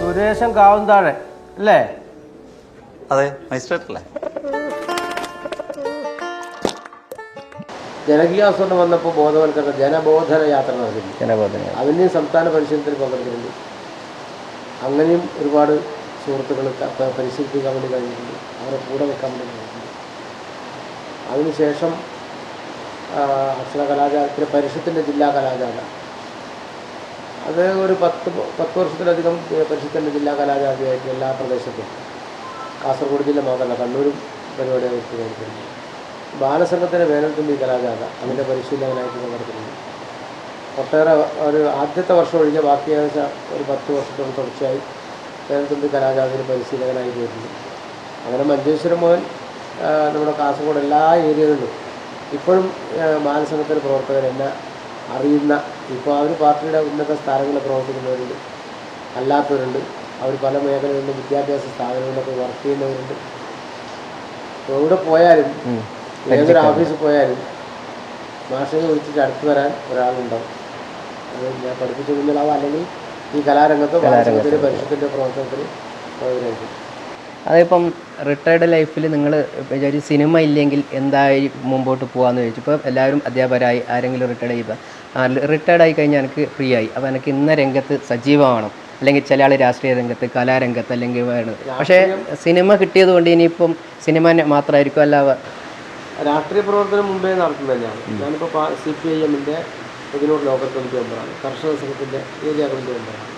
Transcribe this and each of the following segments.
സുരേഷൻ കാവുന്താഴെ അല്ലേ? അതെ മജിസ്ട്രേറ്റ് അല്ലേ? ജനകീയാസൂരണം വന്നപ്പോൾ ബോധവൽക്കരണ ജനബോധന യാത്ര നടത്തി ജനബോധന അതിന്റെയും സംസ്ഥാന പരിശീലനത്തിൽ പങ്കെടുത്തിട്ടുണ്ട്. അങ്ങനെയും ഒരുപാട് സുഹൃത്തുക്കൾ പരിശീലിപ്പിക്കാൻ വേണ്ടി കഴിഞ്ഞിട്ടുണ്ട്. അവരെ കൂടെ വെക്കാൻ വേണ്ടി കഴിഞ്ഞിട്ടുണ്ട്. അതിനുശേഷം അക്ഷര കലാചാരത്തിലെ പരിഷത്തിന്റെ ജില്ലാ കലാചാര അത് ഒരു പത്ത് പത്ത് വർഷത്തിലധികം പരിഷത്തിന്റെ ജില്ലാ കലാചാരമായിട്ട് എല്ലാ പ്രദേശത്തും. കാസർഗോഡ് ജില്ല മാത്രമല്ല കണ്ണൂരും പരിപാടി നടത്തിയിട്ടുണ്ട് ബാലസംഘത്തിന്റെ വേനൽത്തുമ്പി കലാജാഥ അതിന്റെ പരിശീലകനായിട്ട് നടത്തുന്നത് ഒട്ടേറെ ഒരു ആദ്യത്തെ വർഷം ഒഴിഞ്ഞ ബാക്കി ഒരു പത്ത് വർഷത്തോളം തുടർച്ചയായി വേനൽത്തുമ്പി കലാജാഥയിൽ പരിശീലകനായി പോയിട്ടുണ്ട് അങ്ങനെ മഞ്ചേശ്വരം മോഹൻ നമ്മുടെ കാസർഗോഡ് എല്ലാ ഏരിയകളിലും ഇപ്പോഴും ബാലസംഘത്തിന്റെ പ്രവർത്തകർ എന്നെ അറിയുന്ന ഇപ്പോൾ അവർ പാർട്ടിയുടെ ഉന്നത സ്ഥാനങ്ങളിൽ പ്രവർത്തിക്കുന്നവരുണ്ട്. അല്ലാത്തവരുണ്ട്. അവർ പല മേഖലകളിലും വിദ്യാഭ്യാസ സ്ഥാപനങ്ങളിലൊക്കെ വർക്ക് ചെയ്യുന്നവരുണ്ട്. എവിടെ പോയാലും ഏതൊരു ഓഫീസിൽ പോയാലും മാഷയെ വിളിച്ചിട്ട് അടുത്ത് വരാൻ ഒരാളുണ്ടാവും അത് ഞാൻ പഠിപ്പിച്ച കുഞ്ഞിലാവും അല്ലെങ്കിൽ ഈ കലാരംഗത്തോ കലാരംഗത്തിന്റെ പരിഷത്തിന്റെ പ്രവർത്തനത്തിൽ അവരായിരിക്കും അതിപ്പം റിട്ടയർഡ് ലൈഫിൽ നിങ്ങൾ വിചാരിച്ച് സിനിമ ഇല്ലെങ്കിൽ എന്തായി മുമ്പോട്ട് പോകാമെന്ന് ചോദിച്ചു. ഇപ്പോൾ എല്ലാവരും അധ്യാപകരായി ആരെങ്കിലും റിട്ടയർഡ് ചെയ്യുമ്പോൾ റിട്ടയർഡ് ആയി കഴിഞ്ഞാൽ എനിക്ക് ഫ്രീ ആയി. അപ്പോൾ എനിക്ക് ഇന്ന രംഗത്ത് സജീവമാവണം. അല്ലെങ്കിൽ ചില ആൾ രാഷ്ട്രീയ രംഗത്ത് കലാരംഗത്ത് അല്ലെങ്കിൽ വേണം പക്ഷേ സിനിമ കിട്ടിയത് കൊണ്ട് ഇനിയിപ്പം സിനിമ മാത്രമായിരിക്കും അല്ലാതെ രാഷ്ട്രീയ പ്രവർത്തനം മുമ്പേ നടത്തുന്നത് തന്നെയാണ് ഞാനിപ്പോൾ സി പി ഐ എമ്മിന്റെ ഇതിനോട് ലോക്കൽ കമ്മിറ്റി മെമ്പറാണ് കർഷക സംഘത്തിന്റെ ഏരിയ കമ്മിറ്റി മെമ്പറാണ്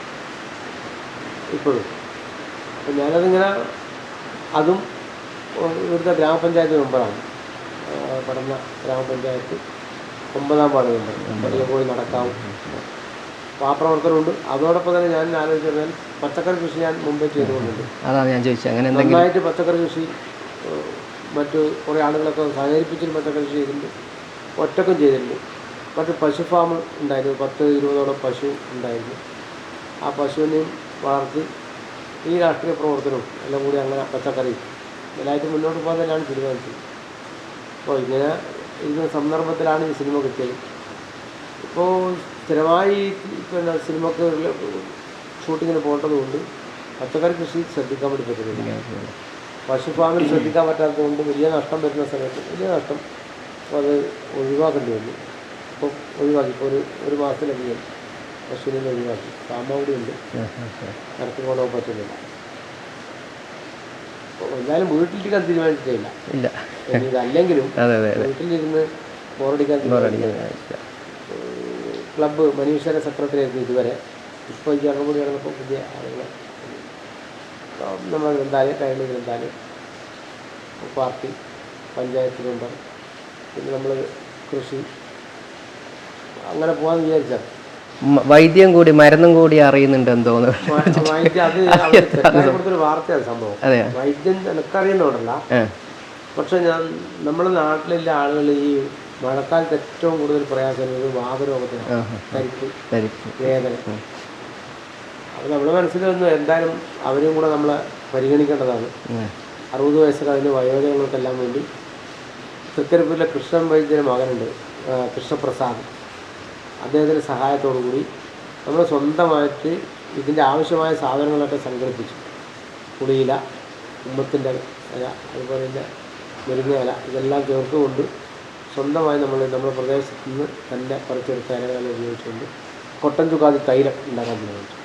ഇപ്പോഴും. അപ്പം ഞാനതിങ്ങനെ അതും ഇവിടുത്തെ ഗ്രാമപഞ്ചായത്ത് മെമ്പറാണ്. പഠന പടന്ന ഗ്രാമപഞ്ചായത്ത് ഒമ്പതാം വാർഡ് മെമ്പർ. വലിയ പോയി നടക്കാവും. അപ്പോൾ ആ പ്രവർത്തനമുണ്ട്. അതോടൊപ്പം തന്നെ ഞാൻ പറഞ്ഞാൽ പച്ചക്കറി കൃഷി ഞാൻ മുമ്പേ ചെയ്തുകൊണ്ടുണ്ട് അതാണ് ഞാൻ ചോദിച്ചത്. അങ്ങനെ നന്നായിട്ട് പച്ചക്കറി കൃഷി മറ്റു കുറേ ആളുകളൊക്കെ സഹകരിപ്പിച്ചിട്ട് മറ്റൊക്കെ കൃഷി ചെയ്തിട്ടുണ്ട്. ഒറ്റക്കും ചെയ്തിട്ടുണ്ട്. മറ്റ് പശു ഫാം ഉണ്ടായിരുന്നു. പത്ത് ഇരുപതോളം പശു ഉണ്ടായിരുന്നു. ആ പശുവിനെയും വളർത്തി ഈ രാഷ്ട്രീയ പ്രവർത്തനവും എല്ലാം കൂടി അങ്ങനെ പച്ചക്കറി എല്ലായിട്ടും മുന്നോട്ട് പോകാൻ തന്നെയാണ് തീരുമാനിച്ചത്. അപ്പോൾ ഇങ്ങനെ ഇരുന്ന സന്ദർഭത്തിലാണ് ഈ സിനിമ കിട്ടിയത്. ഇപ്പോൾ സ്ഥിരമായി പിന്നെ സിനിമക്ക് ഷൂട്ടിങ്ങിന് പോകേണ്ടതുകൊണ്ട് പച്ചക്കറി കൃഷി ശ്രദ്ധിക്കാൻ വേണ്ടി പറ്റുന്നില്ല. പശു ഫാമിൽ ശ്രദ്ധിക്കാൻ പറ്റാത്തത് കൊണ്ട് വലിയ നഷ്ടം വരുന്ന സമയത്ത് വലിയ നഷ്ടം അപ്പോൾ അത് ഒഴിവാക്കേണ്ടി വന്നു. അപ്പോൾ ഒഴിവാക്കി. ഇപ്പോൾ ഒരു ഒരു മാസത്തിലധികം പശുവിനെ ഒഴിവാക്കി. കൂടി ഉണ്ട്. നടത്തി പോകാൻ പറ്റുന്നില്ല എന്തായാലും വീട്ടിലിരിക്കാൻ തീരുമാനിച്ചിട്ടില്ല. ഇല്ല. അല്ലെങ്കിലും വീട്ടിലിരുന്ന് ബോറടിക്കാൻ ക്ലബ്ബ് മനീഷരെ സെക്രട്ടറി ആയിരുന്നു ഇതുവരെ ഇപ്പോൾ ഈ അംഗൻവാടി നടന്നപ്പോൾ പുതിയ ആളുകൾ നമ്മൾ ഗ്രന്ഥാലയം കഴിഞ്ഞ ഗ്രന്ഥാലയം പാർട്ടി പഞ്ചായത്ത് മെമ്പർ പിന്നെ നമ്മൾ കൃഷി. അങ്ങനെ പോകാമെന്ന് വിചാരിച്ചാൽ വൈദ്യം കൂടി മരുന്നും കൂടി അറിയുന്നുണ്ടെന്ന് തോന്നുന്നു. വാർത്തയാണ് സംഭവം. വൈദ്യം എനിക്കറിയുന്നോടല്ല പക്ഷെ ഞാൻ നമ്മുടെ നാട്ടിലുള്ള ആളുകൾ ഈ മഴക്കാലത്ത് ഏറ്റവും കൂടുതൽ പ്രയാസം വാതരോഗത്തിനാണ്. കരിപ്പ് വേദന. അപ്പോൾ നമ്മുടെ മനസ്സിൽ മനസ്സിലൊന്നും എന്തായാലും അവരെയും കൂടെ നമ്മൾ പരിഗണിക്കേണ്ടതാണ്. അറുപത് വയസ്സ് കഴിഞ്ഞ് വയോജനങ്ങൾക്കെല്ലാം വേണ്ടി തൃക്കരിപ്പൂരിലെ കൃഷ്ണൻ വൈദ്യന്റെ മകനുണ്ട് കൃഷ്ണപ്രസാദ്. അദ്ദേഹത്തിന്റെ സഹായത്തോടു കൂടി നമ്മൾ സ്വന്തമായിട്ട് ഇതിന്റെ ആവശ്യമായ സാധനങ്ങളൊക്കെ സംഘടിപ്പിച്ചു. പുളിയില ഉമ്മത്തിന്റെ ഇല അതുപോലെ തന്നെ മുരിങ്ങ ഇല ഇതെല്ലാം ചേർത്തുകൊണ്ട് സ്വന്തമായി നമ്മൾ നമ്മുടെ പ്രദേശത്ത് നിന്ന് തന്നെ പറിച്ചെടുത്ത ഇലകളെല്ലാം ഉപയോഗിച്ചുകൊണ്ട് കൊട്ടൻ ചുക്കാതി തൈലം ഉണ്ടാക്കാൻ തീരുമാനിച്ചു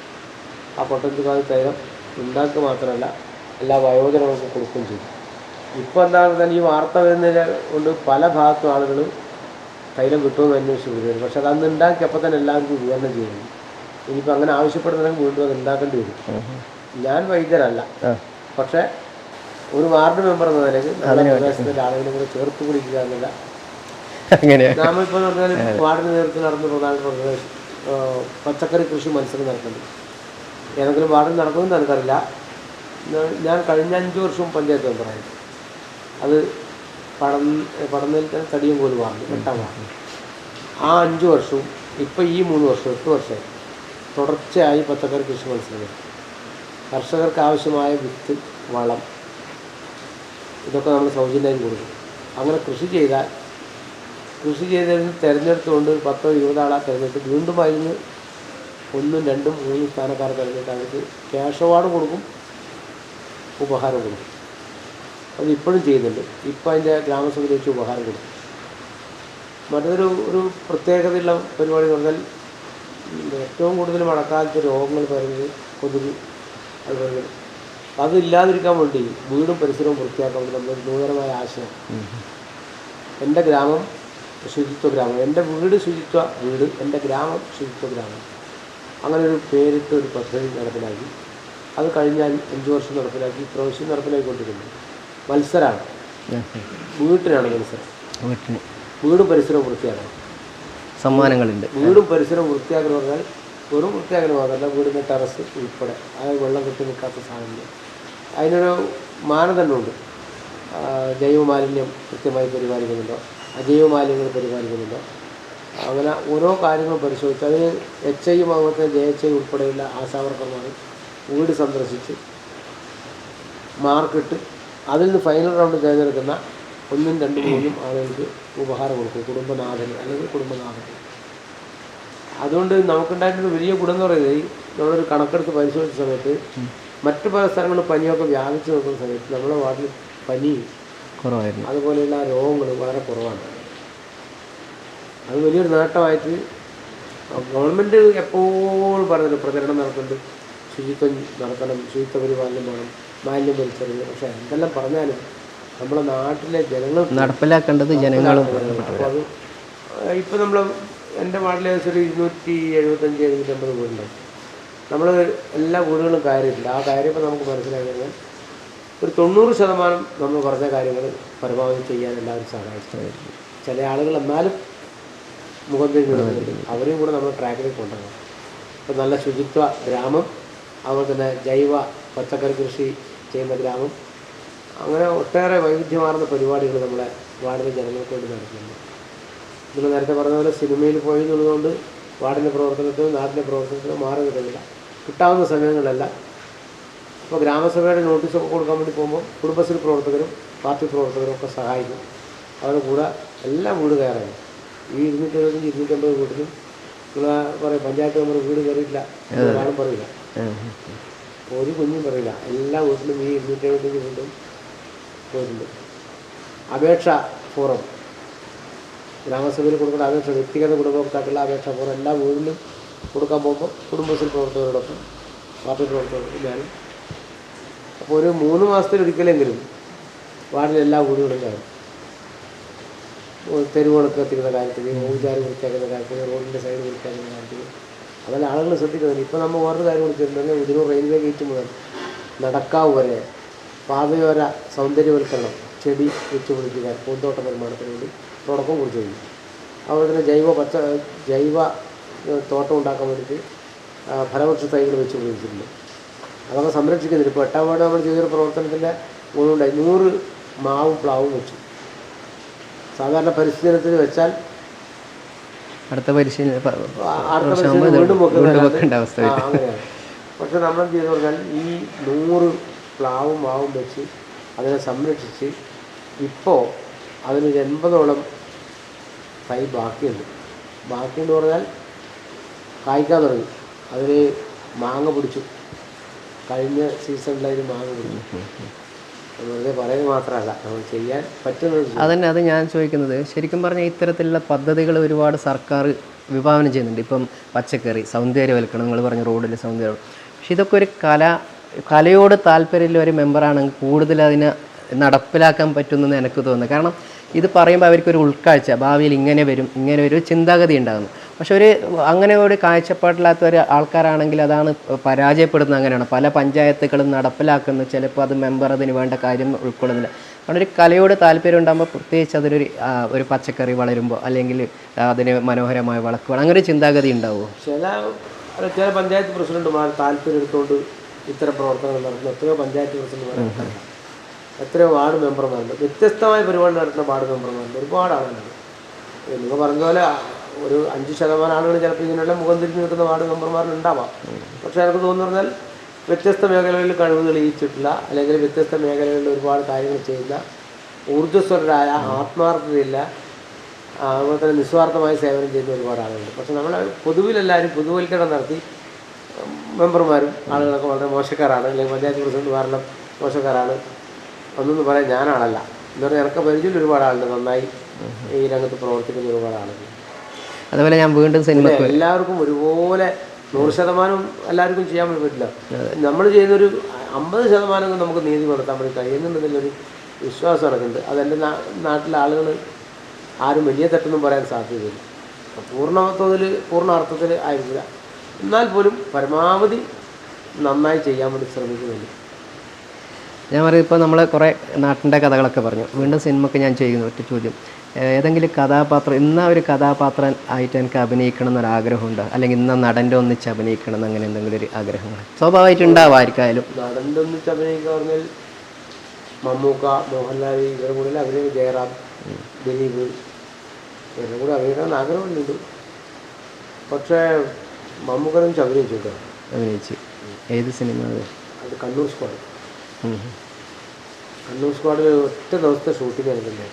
ആ കൊട്ടൻ ചുക്കാതി തൈലം ഉണ്ടാക്കുക മാത്രമല്ല എല്ലാ വയോജനങ്ങൾക്കും കൊടുക്കുകയും ചെയ്തു. ഇപ്പോൾ എന്താണെന്ന് തന്നെ ഈ വാർത്ത വരുന്നതിനെ കൊണ്ട് പല ഭാഗത്തും ആളുകൾ തൈലം കിട്ടുമെന്ന് അന്വേഷിച്ച് വിടുകയാണ് പക്ഷെ അത് അന്ന് ഉണ്ടാക്കിയപ്പോൾ തന്നെ എല്ലാവർക്കും വിതരണം ചെയ്യുന്നു ഇനിയിപ്പോൾ അങ്ങനെ ആവശ്യപ്പെടുന്നെങ്കിൽ വീണ്ടും അത് ഉണ്ടാക്കേണ്ടി വരും. ഞാൻ വൈദ്യരല്ല. പക്ഷേ ഒരു വാർഡ് മെമ്പർ എന്ന നിലയ്ക്ക് നമ്മുടെ പ്രദേശത്തിന്റെ ആളുകളെ കൂടെ ചേർത്ത് പിടിക്കുക എന്നില്ല നാമിപ്പോൾ പറഞ്ഞാൽ വാർഡിന് നേതൃത്വം നടന്ന പ്രധാന പ്രദേശം പച്ചക്കറി കൃഷി മത്സരം നടക്കുന്നുണ്ട്. ഏതെങ്കിലും വാർഡിൽ നടക്കുമെന്ന് എനിക്കറിയില്ല. ഞാൻ- കഴിഞ്ഞ അഞ്ച് വർഷവും പഞ്ചായത്ത് മെമ്പറായിരുന്നു അത് പടം തന്നെ തടിയും കോലും വാർഡ് എട്ടാം വാർഡ്. ആ അഞ്ച് വർഷവും ഇപ്പോൾ ഈ മൂന്ന് വർഷം എട്ട് വർഷമായി. തുടർച്ചയായി പച്ചക്കറി കൃഷി മത്സരങ്ങൾ കർഷകർക്ക് ആവശ്യമായ വിത്ത് വളം ഇതൊക്കെ നമ്മൾ സൗജന്യമായി കൊടുക്കും. അങ്ങനെ കൃഷി ചെയ്താൽ കൃഷി ചെയ്തതിന് തിരഞ്ഞെടുത്തുകൊണ്ട് പത്തോ ഇരുപതാളാ തിരഞ്ഞെടുത്ത് വീണ്ടും അതിന് ഒന്നും രണ്ടും മൂന്നും സ്ഥാനക്കാർക്ക് കഴിഞ്ഞിട്ട് അവർക്ക് ക്യാഷ് അവാർഡ് കൊടുക്കും ഉപഹാരം കൊടുക്കും. അത് ഇപ്പോഴും ചെയ്യുന്നുണ്ട്. ഇപ്പം അതിന്റെ ഗ്രാമസഭയിൽ വെച്ച് ഉപഹാരം കൊടുക്കും. മറ്റൊരു ഒരു പ്രത്യേകതയുള്ള പരിപാടി എന്ന് പറഞ്ഞാൽ ഏറ്റവും കൂടുതൽ മഴക്കാലത്ത് രോഗങ്ങൾ പറയുന്നത് കൊതുക് അതുപോലെ അതില്ലാതിരിക്കാൻ വേണ്ടി വീടും പരിസരവും വൃത്തിയാക്കാൻ വേണ്ടി നമ്മൾ നൂതനമായ ആശയം. എന്റെ ഗ്രാമം ശുചിത്വ ഗ്രാമം. എന്റെ വീട് ശുചിത്വ വീട്. എന്റെ ഗ്രാമം ശുചിത്വ ഗ്രാമം. അങ്ങനെ ഒരു പേരിട്ട് ഒരു പദ്ധതി നടപ്പിലാക്കി. അത് കഴിഞ്ഞാൽ അഞ്ച് വർഷം നടപ്പിലാക്കി. ഇപ്രാവശ്യം നടപ്പിലാക്കിക്കൊണ്ടിരിക്കുന്നു മത്സരമാണ് വീട്ടിനാണ് മത്സരം. വീട്ടിന്. വീടും പരിസരവും വൃത്തിയാക്കണം. സമ്മാനങ്ങളുണ്ട്. വീടും പരിസരവും വൃത്തിയാക്കണം പറഞ്ഞാൽ വെറും വൃത്തിയാക്കണം മാത്രമല്ല വീടിന്റെ ടെറസ് ഉൾപ്പെടെ. അതായത് വെള്ളം കെട്ടി നിൽക്കാത്ത സാധനങ്ങൾ അതിനൊരു മാനദണ്ഡമുണ്ട്. ജൈവ ജൈവമാലിന്യം കൃത്യമായി പരിപാലിക്കുന്നുണ്ടോ? അജൈവ മാലിന്യങ്ങൾ പരിപാലിക്കുന്നുണ്ടോ? അങ്ങനെ ഓരോ കാര്യങ്ങൾ പരിശോധിച്ച് അതിന് എച്ച് ഐയും അതുപോലെ ജെ എച്ച് ഐ ഉൾപ്പെടെയുള്ള ആശാവർക്കർമാർ വീട് സന്ദർശിച്ച് മാർക്കിട്ട് അതിൽ നിന്ന് ഫൈനൽ റൗണ്ട് തിരഞ്ഞെടുക്കുന്ന ഒന്നും രണ്ടും മൂന്നും ആളുകൾക്ക് ഉപഹാരം കൊടുക്കും. കുടുംബനാഥന് അല്ലെങ്കിൽ കുടുംബനാഥന് അതുകൊണ്ട് നമുക്കുണ്ടായിട്ടുള്ള വലിയ ഗുണം എന്ന് പറയുന്നത് നമ്മളൊരു കണക്കെടുത്ത് പരിശോധിച്ച സമയത്ത് മറ്റു പല സ്ഥലങ്ങളിൽ പനിയൊക്കെ വ്യാപിച്ചു നോക്കുന്ന സമയത്ത് നമ്മുടെ വാർഡിൽ പനി കുറവായിരുന്നു. അതുപോലെയുള്ള രോഗങ്ങൾ വളരെ കുറവാണ്. അത് വലിയൊരു നേട്ടമായിട്ട് ഗവൺമെന്റ് എപ്പോഴും പറയുന്നത് പ്രചരണം നടത്തുന്നുണ്ട്. ശുചിത്വം നടത്തണം ശുചിത്വ പരിപാലനം വേണം മാലിന്യം വലിച്ചെറിയുക പക്ഷേ എന്തെല്ലാം പറഞ്ഞാലും നമ്മുടെ നാട്ടിലെ ജനങ്ങൾ നടപ്പിലാക്കേണ്ടത് ജനങ്ങളും അപ്പോൾ അത് ഇപ്പം നമ്മൾ എന്റെ വാർഡിൽ ഏകദേശം ഒരു ഇരുന്നൂറ്റി എഴുപത്തഞ്ച് എഴുന്നൂറ്റമ്പത് വീടുണ്ടാവും നമ്മൾ എല്ലാ വീടുകളും കാര്യമില്ല. ആ കാര്യം ഇപ്പം നമുക്ക് മനസ്സിലായി കഴിഞ്ഞാൽ ഒരു തൊണ്ണൂറ് ശതമാനം നമ്മൾ പറഞ്ഞ കാര്യങ്ങൾ പരമാവധി ചെയ്യാൻ എല്ലാവരും സഹായിച്ചു ചില ആളുകൾ എന്നാലും മുഖം തിരിഞ്ഞ് അവരെയും കൂടെ നമ്മൾ ട്രാക്കിൽ കൊണ്ടുവരണം. അപ്പോൾ നല്ല ശുചിത്വ ഗ്രാമം അതുപോലെ തന്നെ ജൈവ പച്ചക്കറി കൃഷി ചെയ്യുന്ന ഗ്രാമം. അങ്ങനെ ഒട്ടേറെ വൈവിധ്യമാർന്ന പരിപാടികൾ നമ്മളെ വാർഡിലെ ജനങ്ങൾക്ക് വേണ്ടി നടത്തുന്നുണ്ട് നിങ്ങൾ നേരത്തെ പറഞ്ഞ പോലെ സിനിമയിൽ പോയി എന്നുള്ളതുകൊണ്ട് വാർഡിന്റെ പ്രവർത്തനത്തിനും നാട്ടിലെ പ്രവർത്തനത്തിനും മാറി നിൽക്കുന്നില്ല. കിട്ടാവുന്ന സമയങ്ങളല്ല. ഇപ്പോൾ ഗ്രാമസഭയുടെ നോട്ടീസൊക്കെ കൊടുക്കാൻ വേണ്ടി പോകുമ്പോൾ കുടുംബശ്രീ പ്രവർത്തകരും പാർട്ടി പ്രവർത്തകരും ഒക്കെ സഹായിക്കും. അവരുടെ കൂടെ എല്ലാം വീട് കയറാണ് ഈ ഇരുന്നൂറ്റി എഴുപത്തഞ്ച് ഇരുന്നൂറ്റമ്പത് വീട്ടിലും നിങ്ങൾ പറയും പഞ്ചായത്ത് നമ്മുടെ വീട് കയറിയിട്ടില്ല. എന്ന് ഒരാളും പറയില്ല. ഒരു കുഞ്ഞും പറയില്ല. എല്ലാ വീട്ടിലും ഈ ഇരുന്നൂറ്റി എഴുപത്തഞ്ച് വീണ്ടും പോയിട്ടുണ്ട്. അപേക്ഷ ഫോറം. ഗ്രാമസഭയിൽ കൊടുക്കുന്ന അപേക്ഷ വ്യക്തിഗത കുടുംബക്കാർക്കുള്ള അപേക്ഷ ഫോറം. എല്ലാ വീട്ടിലും കൊടുക്കാൻ പോകുമ്പോൾ കുടുംബശ്രീ പ്രവർത്തകരോടൊപ്പം പാർട്ടി പ്രവർത്തകരോടൊപ്പം ഞാനും. അപ്പോൾ ഒരു മൂന്ന് മാസത്തിലൊരിക്കലെങ്കിലും വാർഡിലെല്ലാ വീടുകളും കയറും തെരുവുകളൊക്കെ എത്തിക്കുന്ന കാര്യത്തിൽ ഊചാരി വൃത്തിയാക്കുന്ന കാര്യത്തിൽ റോഡിന്റെ സൈഡ് വൃത്തിയാക്കുന്ന കാര്യത്തിൽ അതെല്ലാം ആളുകൾ ശ്രദ്ധിക്കുന്നുണ്ട്. ഇപ്പോൾ നമ്മൾ വേറൊരു കാര്യം വിളിച്ചിട്ടുണ്ടെങ്കിൽ ഇതിന് റെയിൽവേ ഗേറ്റ് മുതൽ നടക്കാവ് വരെ പാതയോര സൗന്ദര്യവൽക്കരണം ചെടി വെച്ച് പിടിക്കുക പൂന്തോട്ട നിർമ്മാണത്തിന് വേണ്ടി തുടക്കം കുറിച്ച് കഴിഞ്ഞു. അതുപോലെ തന്നെ ജൈവ പച്ച ജൈവ തോട്ടം ഉണ്ടാക്കാൻ വേണ്ടിയിട്ട് ഫലവൃക്ഷ തൈകൾ വെച്ച് പിടിപ്പിച്ചിട്ടുണ്ട് അതൊക്കെ സംരക്ഷിക്കുന്നുണ്ട് ഇപ്പോൾ എട്ടാം വാർഡ് നമ്മൾ ചെയ്തൊരു പ്രവർത്തനത്തിന്റെ ഗുണമുണ്ടായി നൂറ് മാവും പ്ലാവും വെച്ചു. സാധാരണ പരിശീലനത്തിൽ വെച്ചാൽ അടുത്ത പരിശീലനം പക്ഷെ നമ്മൾ ചെയ്തു പറഞ്ഞാൽ ഈ നൂറ് പ്ലാവും മാവും വെച്ച് അതിനെ സംരക്ഷിച്ച് ഇപ്പോൾ അതിന് എൺപതോളം തൈ ബാക്കിയുണ്ട്. ബാക്കിയെന്ന് പറഞ്ഞാൽ കായ്ക്കാൻ തുടങ്ങി. അതിൽ മാങ്ങ പിടിച്ചു. കഴിഞ്ഞ സീസണിലായിരുന്നു മാങ്ങ പിടിച്ചു. വെറുതെ പറയുന്നത് മാത്രമല്ല. നമ്മൾ ചെയ്യാൻ അതന്നെ അത് ഞാൻ ചോദിക്കുന്നത്. ശരിക്കും പറഞ്ഞാൽ ഇത്തരത്തിലുള്ള പദ്ധതികൾ ഒരുപാട് സർക്കാർ വിഭാവനം ചെയ്യുന്നുണ്ട്. ഇപ്പം പച്ചക്കറി സൗന്ദര്യവൽക്കരണം നിങ്ങൾ പറഞ്ഞ റോഡിലെ സൗന്ദര്യം. പക്ഷെ ഇതൊക്കെ ഒരു കല കലയോട് താല്പര്യമുള്ള ഒരു മെമ്പറാണെങ്കിൽ കൂടുതൽ അതിനെ നടപ്പിലാക്കാൻ പറ്റുമെന്ന് എനിക്ക് തോന്നുന്നു. കാരണം ഇത് പറയുമ്പോൾ അവർക്കൊരു ഉൾക്കാഴ്ച. ഭാവിയിൽ ഇങ്ങനെ വരും ഇങ്ങനെ ഒരു ചിന്താഗതി ഉണ്ടാകുന്നു. പക്ഷെ ഒരു അങ്ങനെ ഒരു കാഴ്ചപ്പാടില്ലാത്ത ഒരു ആൾക്കാരാണെങ്കിൽ അതാണ് പരാജയപ്പെടുന്നത് അങ്ങനെയാണ്. പല പഞ്ചായത്തുകളും നടപ്പിലാക്കുന്നത് ചിലപ്പോൾ അത് മെമ്പർ അതിന് വേണ്ട കാര്യം ഉൾക്കൊള്ളുന്നില്ല. കാരണം ഒരു കലയോട് താല്പര്യം ഉണ്ടാകുമ്പോൾ പ്രത്യേകിച്ച് അതിനൊരു ഒരു പച്ചക്കറി വളരുമ്പോൾ അല്ലെങ്കിൽ അതിന് മനോഹരമായ വളക്കുകൾ അങ്ങനെ ഒരു ചിന്താഗതി ഉണ്ടാവുമോ? ചില ചില പഞ്ചായത്ത് പ്രസിഡന്റുമാർ താല്പര്യം എടുത്തുകൊണ്ട് ഇത്തരം പ്രവർത്തനങ്ങൾ നടത്തുന്നു. എത്രയോ പഞ്ചായത്ത് പ്രസിഡന്റുമാർ എത്രയോ വാർഡ് മെമ്പർമാരുണ്ട്. വ്യത്യസ്തമായ പരിപാടി നടത്തുന്ന വാർഡ് മെമ്പർമാരുണ്ട്. ഒരുപാട് ആളുകളുണ്ട്. നിങ്ങൾ പറഞ്ഞ പോലെ ഒരു അഞ്ച് ശതമാനം ആളുകൾ ചിലപ്പോൾ ഇങ്ങനെയുള്ള മുഖം തിരിഞ്ഞ് നിൽക്കുന്ന വാർഡ് മെമ്പർമാരിലുണ്ടാവാം പക്ഷേ എനിക്ക് തോന്നുന്നു പറഞ്ഞാൽ വ്യത്യസ്ത മേഖലകളിൽ കഴിവ് തെളിയിച്ചിട്ടില്ല. അല്ലെങ്കിൽ വ്യത്യസ്ത മേഖലകളിൽ ഒരുപാട് കാര്യങ്ങൾ ചെയ്യുന്ന ഊർജസ്വരരായ ആത്മാർത്ഥതയില്ല. അതുപോലെ തന്നെ നിസ്വാർത്ഥമായി സേവനം ചെയ്യുന്ന ഒരുപാട് ആളുകളുണ്ട്. പക്ഷെ നമ്മൾ പൊതുവിലെല്ലാവരും പൊതുവൽക്കരണം നടത്തി മെമ്പർമാരും ആളുകളൊക്കെ വളരെ മോശക്കാരാണ്. അല്ലെങ്കിൽ പഞ്ചായത്ത് പ്രസിഡന്റുമാരെല്ലാം മോശക്കാരാണ്. ഒന്നും പറയാൻ ഞാനാളല്ല എന്ന് പറഞ്ഞാൽ എനിക്ക് പരിചയം ഒരുപാട് ആളുണ്ട്. നന്നായി ഈ രംഗത്ത് പ്രവർത്തിക്കുന്ന ഒരുപാട് ആളുകൾ. അതുപോലെ ഞാൻ വീണ്ടും സിനിമ എല്ലാവർക്കും ഒരുപോലെ നൂറ് ശതമാനം എല്ലാവർക്കും ചെയ്യാൻ പറ്റില്ല. നമ്മൾ ചെയ്യുന്നൊരു അമ്പത് ശതമാനം നമുക്ക് നീതി പുലർത്താൻ വേണ്ടി കഴിയുന്നുണ്ടെന്നുള്ളൊരു വിശ്വാസം നടക്കുന്നുണ്ട് അതെന്റെ നാട്ടിലെ ആളുകൾ ആരും വലിയ തെറ്റൊന്നും പറയാൻ സാധ്യതയില്ല. പൂർണത്വത്തിൽ പൂർണ അർത്ഥത്തിൽ ആയിരിക്കില്ല. എന്നാൽ പോലും പരമാവധി നന്നായി ചെയ്യാൻ വേണ്ടി ശ്രമിക്കുന്നുണ്ട്. ഞാൻ പറയും ഇപ്പോൾ നമ്മൾ കുറേ നാട്ടിന്റെ കഥകളൊക്കെ പറഞ്ഞു. വീണ്ടും സിനിമയ്ക്ക് ഞാൻ ചെയ്യുന്നു ഒറ്റ ചോദ്യം. ഏതെങ്കിലും കഥാപാത്രം ഇന്ന ഒരു കഥാപാത്രം ആയിട്ട് എനിക്ക് അഭിനയിക്കണം എന്നൊരു ആഗ്രഹമുണ്ടോ അല്ലെങ്കിൽ ഇന്ന നടന്റെ ഒന്നിച്ച് അഭിനയിക്കണം എന്ന് അങ്ങനെ എന്തെങ്കിലും ഒരു ആഗ്രഹങ്ങൾ സ്വാഭാവികമായിട്ട് ഉണ്ടാവായിരിക്കായാലും നടന്റെ ഒന്നിച്ച് അഭിനയിക്കുക പറഞ്ഞാൽ മമ്മൂക്ക മോഹൻലാൽ ഇവരുടെ കൂടെ അഭിനയം ജയറാം ദിലീപ് ഇവരുടെ കൂടെ അഭിനയിക്കാൻ ആഗ്രഹമുണ്ട്. പക്ഷേ മമ്മൂക്കനെ അഭിനയിച്ചു കേട്ടോ അഭിനയിച്ച്. ഏത് സിനിമ അത്? കണ്ണൂർ സ്ക്വാഡ്. കണ്ണൂർ സ്ക്വാഡിൽ ഒറ്റ ദിവസത്തെ ഷൂട്ടിംഗ് ആയിരുന്നില്ലേ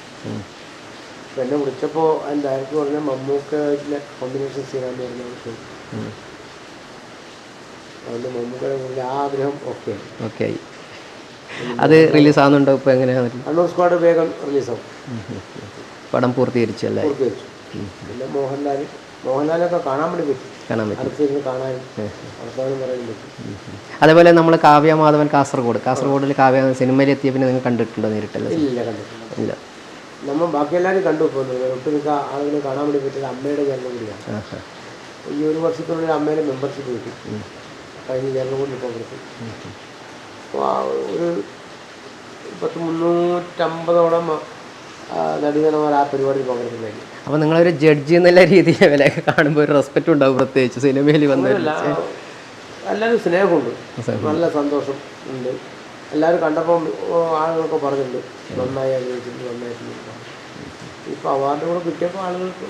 ഉം. അപ്പോൾ എന്നെ വിളിച്ചപ്പോൾ മമ്മൂക്ക ഡയറക്ടർ പറഞ്ഞാൽ മമ്മൂക്കയിലെ കോമ്പിനേഷൻ സീനാന്ന് പറഞ്ഞ ഷൂട്ട് ഉം. അതുകൊണ്ട് മമ്മൂക്കയുടെ കൂടെ ആ ആഗ്രഹം ഓക്കെ ഓക്കെ ആയി. അത് റിലീസ് ആവുന്നുണ്ടോ? ഇപ്പോൾ എങ്ങനെയാണ്? കണ്ണൂർ സ്ക്വാഡ് വേഗം റിലീസാവും പടം പൂർത്തീകരിച്ചല്ലേ പൂർത്തീകരിച്ചു. പിന്നെ മോഹൻലാൽ മോഹൻലാലൊക്കെ കാണാൻ വേണ്ടി പറ്റും. കാണാൻ പറ്റും. കാണാനും പറയാൻ പറ്റും. അതേപോലെ നമ്മൾ കാവ്യ മാധവൻ കാസർഗോഡ്. കാസർഗോഡിൽ കാവ്യ സിനിമയിൽ എത്തിയ പിന്നെ നിങ്ങൾ കണ്ടിട്ടുണ്ടോ നേരിട്ടല്ലേ? ഇല്ല കണ്ടിട്ടില്ല. ഇല്ല. നമ്മൾ ബാക്കി എല്ലാവരും കണ്ടു പോകുന്നത്. ഒട്ടുമിക്ക ആളുകൾ കാണാൻ വേണ്ടി പറ്റിയത് അമ്മയുടെ ജന്മം കൂടിയാണ്. ഈ ഒരു വർഷത്തിനുള്ളിൽ അമ്മയുടെ മെമ്പർഷിപ്പ് കിട്ടി. കഴിഞ്ഞ ജന്മം കൂടി പങ്കെടുത്തു അപ്പോൾ ആ ഒരു പത്ത് മുന്നൂറ്റമ്പതോളം ആ, ആ പരിപാടിയിൽ പങ്കെടുക്കുന്നുണ്ടായിരുന്നു അപ്പോൾ നിങ്ങളൊരു ജഡ്ജി എന്നുള്ള രീതിയിൽ വിലയൊക്കെ കാണുമ്പോൾ ഒരു റെസ്പെക്റ്റ് ഉണ്ടാവും പ്രത്യേകിച്ച് സിനിമയിൽ വന്ന അങ്ങനെയല്ല എല്ലാവരും സ്നേഹമുണ്ട്. നല്ല സന്തോഷം ഉണ്ട്. എല്ലാവരും കണ്ടപ്പം ആളുകളൊക്കെ പറഞ്ഞിട്ടുണ്ട് നന്നായി അഭിനയിച്ചിട്ടുണ്ട് നന്നായിട്ടുണ്ട് ഇപ്പോൾ അവാർഡ് കൂടെ കിട്ടിയപ്പോൾ ആളുകൾക്ക്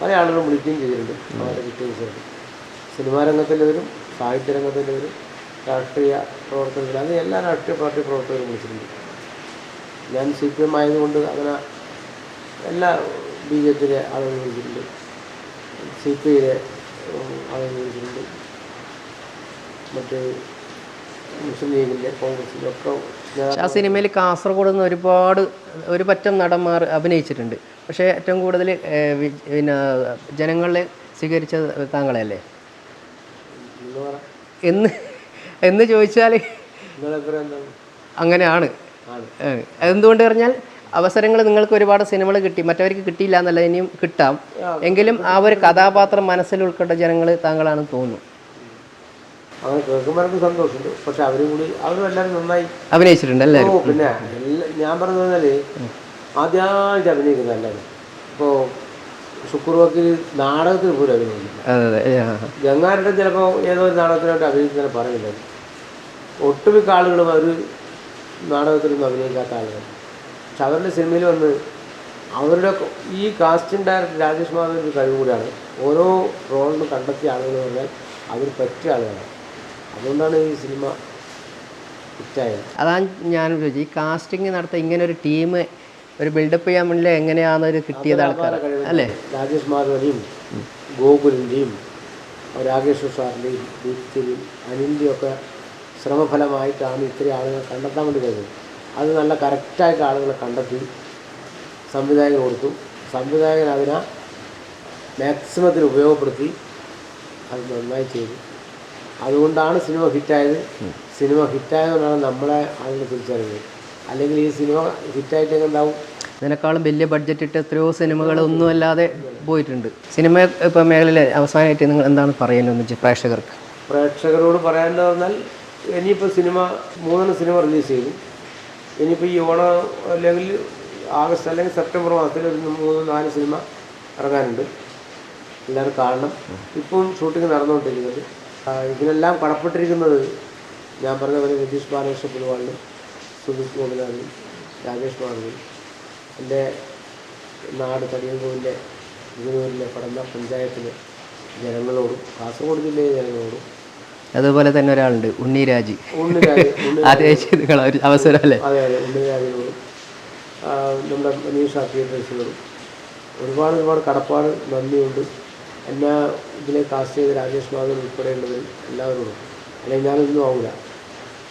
പല ആളുകളും വിളിക്കുകയും ചെയ്തിട്ടുണ്ട് അവാർഡ് കിട്ടുകയും ചെയ്തിട്ടുണ്ട് സിനിമാ രംഗത്തുള്ളവരും സാഹിത്യ രംഗത്തുള്ളവരും രാഷ്ട്രീയ പ്രവർത്തകർ അത് എല്ലാ രാഷ്ട്രീയ പാർട്ടി പ്രവർത്തകരും വിളിച്ചിട്ടുണ്ട്. ഞാൻ സി പി എം ആയതുകൊണ്ട് അങ്ങനെ എല്ലാ ബി ജെ പിയിലെ ആളുകൾ വിളിച്ചിട്ടുണ്ട് സി പി ഐയിലെ ആളുകൾ വിളിച്ചിട്ടുണ്ട്. മറ്റ് മുസ്ലിം ലീഗിന്റെ കോൺഗ്രസിന്റെ ഒക്കെ ഞാൻ ആ സിനിമയിൽ കാസർഗോഡ് നിന്ന് ഒരുപാട് ഒരു പറ്റം നടന്മാർ അഭിനയിച്ചിട്ടുണ്ട്. പക്ഷേ ഏറ്റവും കൂടുതൽ പിന്നെ ജനങ്ങളെ സ്വീകരിച്ചത് താങ്കളെയല്ലേ എന്ന് എന്ന് ചോദിച്ചാൽ അങ്ങനെയാണ്. എന്തുകൊണ്ട് പറഞ്ഞാൽ അവസരങ്ങൾ നിങ്ങൾക്ക് ഒരുപാട് സിനിമകൾ കിട്ടി മറ്റവർക്ക് കിട്ടിയില്ല എന്നല്ല ഇനിയും കിട്ടാം. എങ്കിലും ആ ഒരു കഥാപാത്രം മനസ്സിൽ ഉൾക്കൊണ്ട ജനങ്ങൾ താങ്കളാണെന്ന് തോന്നുന്നു. അങ്ങനെ കേൾക്കുമ്പോൾ എനിക്ക് സന്തോഷമുണ്ട്. പക്ഷെ അവരും കൂടി അവരും എല്ലാവരും നന്നായി. അഭിനയിച്ചിട്ടുണ്ട് എല്ലാവരും. പിന്നെ ഞാൻ പറഞ്ഞു പറഞ്ഞാൽ ആദ്യമായിട്ട് അഭിനയിക്കുന്ന എല്ലാവരും. ഇപ്പോൾ ശുക്ർ വക്കീൽ നാടകത്തിൽ പോലും ആ. ഗംഗാരുടെ ചിലപ്പോൾ ഏതോ ഒരു നാടകത്തിനായിട്ട് അഭിനയിക്കുന്ന പറയില്ല ഒട്ടുമിക്ക ആളുകളും അവർ നാടകത്തിലൊന്നും അഭിനയിക്കാത്ത ആളുകൾ. പക്ഷെ അവരുടെ സിനിമയിൽ വന്ന് അവരുടെ ഈ കാസ്റ്റിംഗ് ഡയറക്ടർ രാജേഷ് മാധവന്റെ കഴിവ് കൂടിയാണ്. ഓരോ റോളിനും കണ്ടെത്തിയ ആളുകൾ പറഞ്ഞാൽ അവർ പറ്റിയ ആളുകളാണ്. അതുകൊണ്ടാണ് ഈ സിനിമ ഹിറ്റായത്. അതാണ് ഞാൻ ചോദിച്ചത് ഈ കാസ്റ്റിംഗ് നടത്ത ഇങ്ങനെ ഒരു ടീം ഒരു ബിൽഡപ്പ് ചെയ്യാൻ വേണ്ടി എങ്ങനെയാണ് ഒരു കിട്ടിയത് ആൾക്കാർ അല്ലേ? രാജേഷ് മാധവനെയും ഗോകുലിന്റെയും രാകേഷ് സാറിന്റെയും ദീപ്തിയുടെയും അനിലിന്റെയും ഒക്കെ ശ്രമഫലമായിട്ടാണ് ഇത്രയും ആളുകളെ കണ്ടെത്താൻ വേണ്ടി കഴിഞ്ഞത് അത് നല്ല കറക്റ്റായിട്ട് ആളുകളെ കണ്ടെത്തി സംവിധായകൻ കൊടുത്തു. സംവിധായകൻ അതിനെ മാക്സിമത്തിൽ ഉപയോഗപ്പെടുത്തി അത് നന്നായി ചെയ്തു. അതുകൊണ്ടാണ് സിനിമ ഹിറ്റായത്. സിനിമ ഹിറ്റായതുകൊണ്ടാണ് നമ്മളെ ആളുകൾ തിരിച്ചറിഞ്ഞത്. അല്ലെങ്കിൽ ഈ സിനിമ ഹിറ്റായിട്ട് ഉണ്ടാവും ഇതിനേക്കാളും വലിയ ബഡ്ജറ്റ് ഇട്ട് എത്രയോ സിനിമകൾ ഒന്നുമല്ലാതെ പോയിട്ടുണ്ട്. സിനിമ ഇപ്പം മേഖലയിൽ അവസാനമായിട്ട് നിങ്ങൾ എന്താണ് പറയുന്നത് പ്രേക്ഷകർക്ക്? പ്രേക്ഷകരോട് പറയാനെന്ന് പറഞ്ഞാൽ ഇനിയിപ്പോൾ സിനിമ മൂന്നെണ്ണം സിനിമ റിലീസ് ചെയ്തു. ഇനിയിപ്പോൾ ഈ ഓണം അല്ലെങ്കിൽ ആഗസ്റ്റ് അല്ലെങ്കിൽ സെപ്റ്റംബർ മാസത്തിൽ ഒരു മൂന്ന് നാല് സിനിമ ഇറങ്ങാനുണ്ട്. എല്ലാവരും കാണണം. ഇപ്പം ഷൂട്ടിംഗ് നടന്നുകൊണ്ടിരിക്കുന്നത്. ഇതിനെല്ലാം കടപ്പെട്ടിരിക്കുന്നത് ഞാൻ പറഞ്ഞ പോലെ രതീഷ് ബാലകൃഷ്ണ പുതുവാളിനും സുധീഷ് ഗോപിനാഥനും രാജേഷ് മാധവനും എന്റെ നാട് തടിയൻകോവിന്റെ ഇരുന്നൂരിലെ പടന്ന പഞ്ചായത്തിലെ ജനങ്ങളോടും കാസർഗോഡ് ജില്ലയിലെ ജനങ്ങളോടും. അതുപോലെ തന്നെ ഒരാളുണ്ട് ഉണ്ണിരാജ് ഉണ്ണിരാജ് അവസരം അല്ലേ? അതെ അതെ ഉണ്ണിരാജിനോടും നമ്മുടെ മനീഷ തിയേറ്റേഴ്സിനോടും ഒരുപാട് ഒരുപാട് കടപ്പാട് നന്ദിയുണ്ട്. എന്നെ ഇതിലെ കാസ്റ്റ് ചെയ്ത രാജേഷ് മാധവൻ ഉൾപ്പെടെയുള്ളവർ എല്ലാവരോടും. അല്ലെങ്കിൽ ഞാനൊന്നും ആവില്ല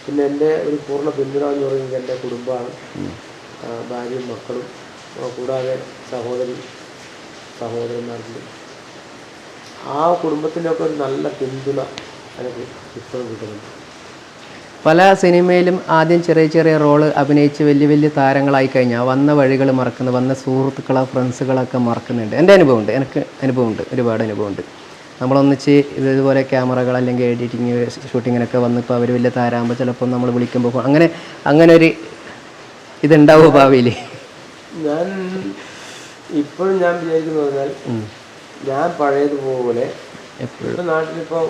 പിന്നെ എന്റെ ഒരു പൂർണ പിന്തുണ എന്ന് പറയുന്നത് എന്റെ കുടുംബമാണ്. ഭാര്യയും മക്കളും കൂടാതെ സഹോദരി സഹോദരന്മാരുണ്ട് ആ കുടുംബത്തിന്റെയൊക്കെ ഒരു നല്ല പിന്തുണ എനിക്ക് ഇപ്പോഴും കിട്ടുന്നുണ്ട്. പല സിനിമയിലും ആദ്യം ചെറിയ ചെറിയ റോൾ അഭിനയിച്ച് വലിയ വലിയ താരങ്ങളായി കഴിഞ്ഞാൽ വന്ന വഴികൾ മറക്കുന്നു വന്ന സുഹൃത്തുക്കളോ ഫ്രണ്ട്സുകളൊക്കെ മറക്കുന്നുണ്ട്. എന്റെ അനുഭവമുണ്ട്. എനിക്ക് അനുഭവമുണ്ട്. ഒരുപാട് അനുഭവമുണ്ട്. നമ്മളൊന്നിച്ച് ഇതുപോലെ ക്യാമറകൾ അല്ലെങ്കിൽ എഡിറ്റിങ് ഷൂട്ടിങ്ങിനൊക്കെ വന്നിപ്പോൾ അവർ വലിയ താരാകുമ്പോൾ ചിലപ്പോൾ നമ്മൾ വിളിക്കുമ്പോൾ അങ്ങനെ അങ്ങനെ ഒരു ഇതുണ്ടാവുമോ ഭാവിയിൽ? ഞാൻ ഇപ്പോഴും ഞാൻ വിചാരിക്കുന്നു പറഞ്ഞാൽ ഞാൻ പഴയതുപോലെ എപ്പോഴും. നാട്ടിലിപ്പോൾ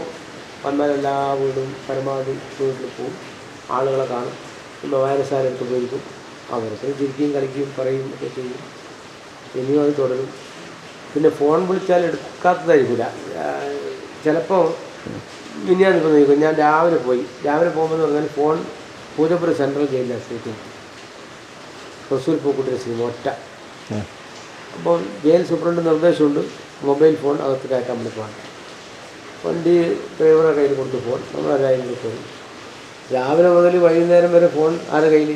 വന്നാൽ എല്ലാ വീടും പരമാവധി വീട്ടിൽ പോവും. ആളുകളെ കാണും. പിന്നെ വായനശാല എടുത്ത് പോയിരിക്കും അവർക്ക് ചിരിക്കുകയും കളിക്കുകയും പറയും ഒക്കെ ചെയ്യും. ഇനിയും അത് തുടരും. പിന്നെ ഫോൺ വിളിച്ചാൽ എടുക്കാത്തതായിരിക്കില്ല ചിലപ്പോൾ മിനിയാന്നിപ്പോൾ നോക്കും ഞാൻ രാവിലെ പോയി. രാവിലെ പോകുമ്പോൾ പറഞ്ഞാൽ ഫോൺ പൂജപ്പുര സെൻട്രൽ ജയിലിലാണ് സ്റ്റേറ്റ് റസൂൽ പൂക്കുട്ടിയുടെ സിനിമ ഒറ്റ. അപ്പോൾ ജയിൽ സൂപ്രണ്ട് നിർദ്ദേശമുണ്ട്. മൊബൈൽ ഫോൺ അകത്ത് കയറ്റാൻ വേണ്ടി പോകാൻ. വണ്ടി ഡ്രൈവറുടെ കയ്യിൽ കൊടുത്ത് ഫോൺ നമ്മുടെ കയ്യിൽ ഫോൺ രാവിലെ മുതൽ വൈകുന്നേരം വരെ ഫോൺ ആരുടെ കയ്യിൽ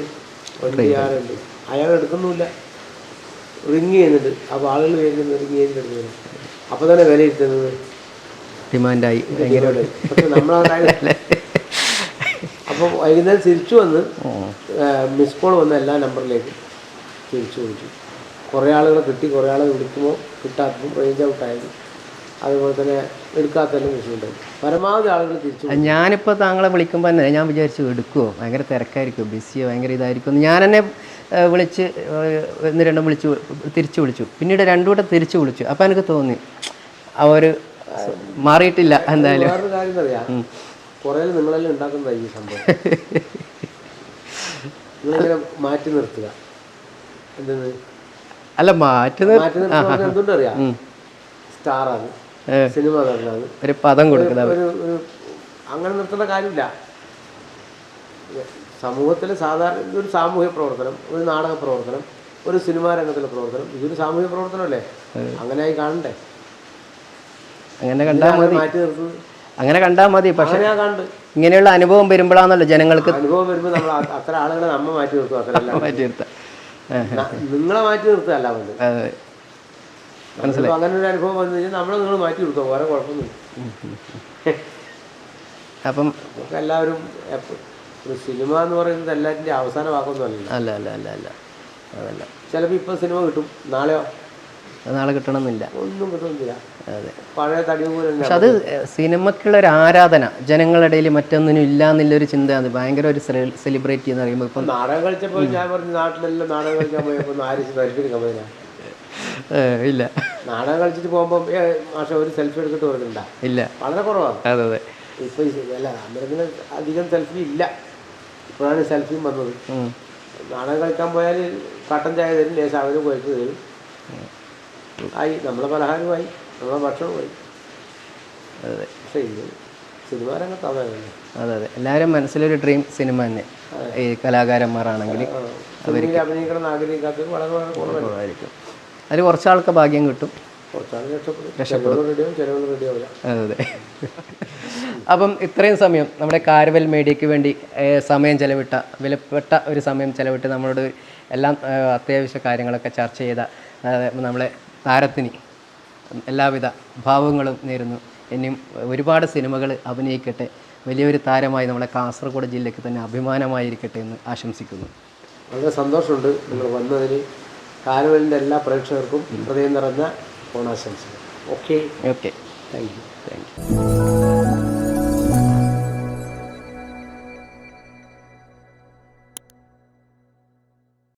വണ്ടി ആരുണ്ട് അയാൾ എടുക്കുന്നുമില്ല. റിങ് ചെയ്യുന്നുണ്ട്. അപ്പോൾ ആളുകൾ വരുന്നത് റിങ് ചെയ്തിട്ട് വരും. അപ്പോൾ തന്നെ വിലയിരുത്തുന്നത് ഡിമാൻഡായി. പക്ഷെ നമ്മളാണ് അപ്പോൾ വൈകുന്നേരം തിരിച്ചു വന്ന് മിസ് കോൾ വന്ന എല്ലാ നമ്പറിലേക്കും തിരിച്ചു വിളിച്ചു. കുറേ ആളുകളെ കിട്ടി. കുറേ ആളുകൾ വിളിക്കുമ്പോൾ കിട്ടാത്തതും റേഞ്ച് ഔട്ടായത്. അതുപോലെ തന്നെ എടുക്കാത്തതിലും വിഷയമുണ്ടായി പരമാവധി ആളുകൾ തിരിച്ചു. ഞാനിപ്പോൾ താങ്കളെ വിളിക്കുമ്പോൾ തന്നെ ഞാൻ വിചാരിച്ചു എടുക്കുമോ ഭയങ്കര തിരക്കായിരിക്കും ബിസിയോ ഭയങ്കര ഇതായിരിക്കും ഞാൻ തന്നെ വിളിച്ച് ഒന്ന് രണ്ടും വിളിച്ചു തിരിച്ചു വിളിച്ചു. പിന്നീട് രണ്ടു വട്ടം തിരിച്ചു വിളിച്ചു. അപ്പോൾ എനിക്ക് തോന്നി അവർ ഒരു മാറിയിട്ടില്ല എന്തായാലും. വേറൊരു കാര്യം അറിയാം കുറേ നിങ്ങളെല്ലാം ഉണ്ടാക്കുന്നതായി ഈ സംഭവം. നിങ്ങളിങ്ങനെ മാറ്റി നിർത്തുക. എന്തെന്ന് അല്ല മാറ്റുന്നത് മാറ്റി നിർത്തുക എന്തുകൊണ്ട് അറിയാം സ്റ്റാറാണ്. സിനിമ നടനാണ് ഒരു പദം കൊടുക്കുന്ന ഒരു അങ്ങനെ നിർത്തേണ്ട കാര്യമില്ല. സമൂഹത്തിൽ സാധാരണ ഒരു സാമൂഹ്യ പ്രവർത്തനം ഒരു നാടക പ്രവർത്തനം ഒരു സിനിമാ രംഗത്തിലെ പ്രവർത്തനം ഇതൊരു സാമൂഹ്യ പ്രവർത്തനമല്ലേ? അങ്ങനെയായി കാണണ്ടേ? അങ്ങനെ കണ്ടാൽ മതി. അങ്ങനെ കണ്ടാൽ മതി പക്ഷെ ഞാൻ കണ്ട്. ഇങ്ങനെയുള്ള അനുഭവം വരുമ്പോഴാണല്ലോ ജനങ്ങൾക്ക് അനുഭവം വരുമ്പോൾ നമ്മൾ അത്ര ആളുകളെ നമ്മ മാറ്റി നിർത്തും അത്ര മാറ്റി നിർത്താം. നിങ്ങളെ മാറ്റി നിർത്തുകയല്ല വേണ്ടത് നമ്മളിപ്പോ അങ്ങനെ ഒരു അനുഭവം വന്നു കഴിഞ്ഞാൽ നമ്മളെ നിങ്ങൾ മാറ്റി നിർത്തുക വേറെ കുഴപ്പമൊന്നുമില്ല. അപ്പം എല്ലാവരും ഒരു സിനിമ എന്ന് പറയുന്നത് എല്ലാറ്റിന്റെ അവസാന വാക്കൊന്നും അല്ല അല്ല അല്ല അല്ല. അതല്ല. ചിലപ്പോൾ ഇപ്പം സിനിമ കിട്ടും. നാളെയോ? നാളെ കിട്ടണമെന്നില്ല. ഒന്നും കിട്ടുന്നില്ല അതെ. പഴയ തടി പക്ഷെ അത് സിനിമക്കുള്ള ഒരു ആരാധന ജനങ്ങളുടെ ഇടയിൽ മറ്റൊന്നിനും ഇല്ല എന്നുള്ളൊരു ചിന്തയാണ്. ഭയങ്കര ഒരു സെലിബ്രേറ്റ് ചെയ്യുന്ന പറയുമ്പോൾ ഇപ്പം നാടകം കളിച്ചപ്പോൾ ഞാൻ പറഞ്ഞു നാട്ടിലെല്ലാം നാടകം കളിക്കാൻ പോയപ്പോൾ ആരും പോയില്ല ഏ, ഇല്ല. നാടകം കളിച്ചിട്ട് പോകുമ്പോൾ മാഷെ ഒരു സെൽഫി എടുത്തിട്ട് പറഞ്ഞിട്ടുണ്ട ഇല്ല. വളരെ കുറവാണ് അതെ. അതെ ഇപ്പൊ അല്ല അന്നേരത്തിന് അധികം സെൽഫി ഇല്ല. ഇപ്പോഴാണ് സെൽഫിയും വന്നത്. നാടകം കളിക്കാൻ പോയാൽ കട്ടൻ ചായ തരും ലേശം അവർ പോയിട്ട് തരും. ആയി നമ്മളെ പലഹാരമായി നമ്മളെ ഭക്ഷണമായി അതെ. പക്ഷേ ഇത് സിനിമാ രംഗത്ത് അതെ അതെ. എല്ലാവരും മനസ്സിലൊരു ഡ്രീം സിനിമ തന്നെ. ഈ കലാകാരന്മാരാണെങ്കിൽ സിനിമയിൽ അഭിനയിക്കണം എന്ന് ആഗ്രഹിക്കാത്തത് വളരെ വളരെ കുറവാണ് കുറച്ച് അതിൽ കുറച്ചാൾക്ക് ഭാഗ്യം കിട്ടും. അതെ. അപ്പം ഇത്രയും സമയം നമ്മുടെ കാരവൽ മീഡിയയ്ക്ക് വേണ്ടി സമയം ചെലവിട്ട വിലപ്പെട്ട ഒരു സമയം ചെലവിട്ട് നമ്മളോട് എല്ലാം അത്യാവശ്യ കാര്യങ്ങളൊക്കെ ചർച്ച ചെയ്ത നമ്മളെ താരത്തിന് എല്ലാവിധ ഭാവങ്ങളും നേരുന്നു. ഇനിയും ഒരുപാട് സിനിമകൾ അഭിനയിക്കട്ടെ. വലിയൊരു താരമായി നമ്മുടെ കാസർഗോഡ് ജില്ലയ്ക്ക് തന്നെ അഭിമാനമായിരിക്കട്ടെ എന്ന് ആശംസിക്കുന്നു. വളരെ സന്തോഷമുണ്ട് നിങ്ങൾ വന്നതിന്. കാരവലിന്റെ എല്ലാ പ്രേക്ഷകർക്കും ഹൃദയം നിറഞ്ഞ ഓണാശംസകൾ. Okay okay thank you thank you